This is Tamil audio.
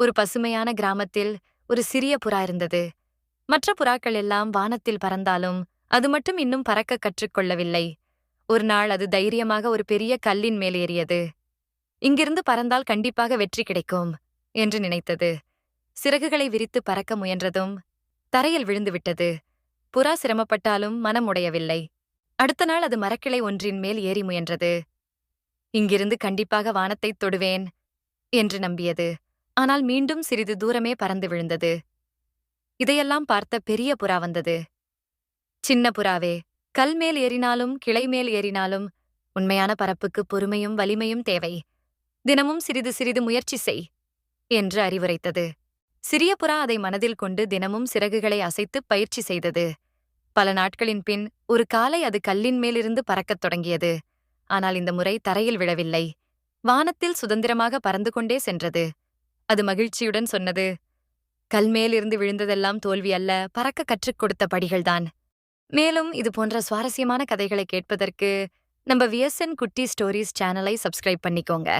ஒரு பசுமையான கிராமத்தில் ஒரு சிறிய புறா இருந்தது. மற்ற புறாக்கள் எல்லாம் வானத்தில் பறந்தாலும் அது மட்டும் இன்னும் பறக்க கற்றுக்கொள்ளவில்லை. ஒரு நாள் அது தைரியமாக ஒரு பெரிய கல்லின் மேல் ஏறியது. இங்கிருந்து பறந்தால் கண்டிப்பாக வெற்றி கிடைக்கும் என்று நினைத்தது. சிறகுகளை விரித்து பறக்க முயன்றதும் தரையில் விழுந்துவிட்டது புறா சிரமப்பட்டாலும் மனம் உடையவில்லை. அடுத்த நாள் அது மரக்கிளை ஒன்றின் மேல் ஏறி முயன்றது. இங்கிருந்து கண்டிப்பாக வானத்தைத் தொடுவேன் என்று நம்பியது. ஆனால் மீண்டும் சிறிது தூரமே பறந்து விழுந்தது. இதையெல்லாம் பார்த்த பெரிய புறா வந்தது. சின்ன புறாவே கல் மேல் ஏறினாலும் கிளை மேல் ஏறினாலும் உண்மையான பரப்புக்கு பொறுமையும் வலிமையும் தேவை. தினமும் சிறிது சிறிது முயற்சி செய் என்று அறிவுரைத்தது. சிறிய புறா அதை மனதில் கொண்டு தினமும் சிறகுகளை அசைத்து பயிற்சி செய்தது. பல நாட்களின் பின் ஒரு காலை அது கல்லின் மேலிருந்து பறக்கத் தொடங்கியது. ஆனால் இந்த முறை தரையில் விழவில்லை. வானத்தில் சுதந்திரமாக பறந்து கொண்டே சென்றது. அது மகிழ்ச்சியுடன் சொன்னது. கல்மேலிருந்து விழுந்ததெல்லாம் தோல்வி அல்ல பறக்க கற்றுக் கொடுத்த படிகள்தான். மேலும் இது போன்ற சுவாரஸ்யமான கதைகளை கேட்பதற்கு நம்ம விஎஸ்என் குட்டி ஸ்டோரிஸ் சேனலை சப்ஸ்கிரைப் பண்ணிக்கோங்க.